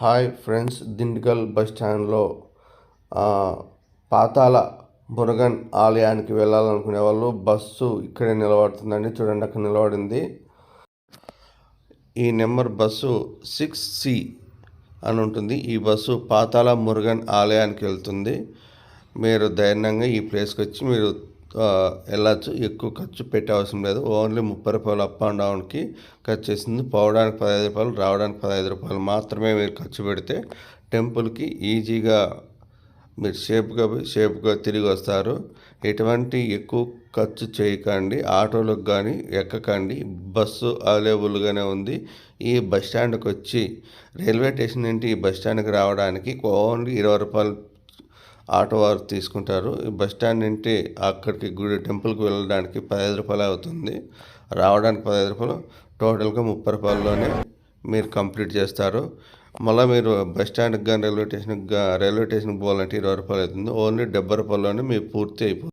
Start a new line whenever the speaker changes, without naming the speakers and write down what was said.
Hi friends Dindigul bus స్టాండ్లో పాతాల మురుగన్ ఆలయానికి వెళ్ళాలనుకునే వాళ్ళు బస్సు ఇక్కడే నిలబడుతుందండి. చూడండి అక్కడ నిలబడింది. ఈ నెంబర్ బస్సు సిక్స్ సి అని ఉంటుంది. ఈ బస్సు పాతాల మురుగన్ ఆలయానికి వెళ్తుంది. మీరు ధైర్యంగా ఈ ప్లేస్కి వచ్చి మీరు వెళ్ళచ్చు ఎక్కువ ఖర్చు పెట్టే అవసరం లేదు. ఓన్లీ ముప్పై రూపాయలు అప్ అండ్ డౌన్కి ఖర్చు చేసింది. పోవడానికి పదహైదు రూపాయలు రావడానికి పదహైదు రూపాయలు మాత్రమే మీరు ఖర్చు పెడితే టెంపుల్కి ఈజీగా మీరు షేప్గా షేప్గా తిరిగి వస్తారు. ఎటువంటి ఎక్కువ ఖర్చు చేయకండి. ఆటోలకు కానీ ఎక్కకండి. బస్సు అవైలబుల్గానే ఉంది. ఈ బస్ స్టాండ్కి వచ్చి రైల్వే స్టేషన్ నుండి ఈ బస్ స్టాండ్కి రావడానికి ఓన్లీ ఇరవై రూపాయలు ఆటో వారు తీసుకుంటారు. బస్ స్టాండ్ నుండి అక్కడికి గుడి టెంపుల్కి వెళ్ళడానికి పదహైదు రూపాయలు అవుతుంది. రావడానికి పదహైదు రూపాయలు టోటల్గా ముప్పై రూపాయల్లోనే మీరు కంప్లీట్ చేస్తారు. మళ్ళీ మీరు బస్ స్టాండ్కి కానీ రైల్వే స్టేషన్కి రైల్వే స్టేషన్కి పోవాలంటే ఇరవై రూపాయలు అవుతుంది. ఓన్లీ డెబ్బై రూపాయల్లోనే మీరు పూర్తి అయిపోతుంది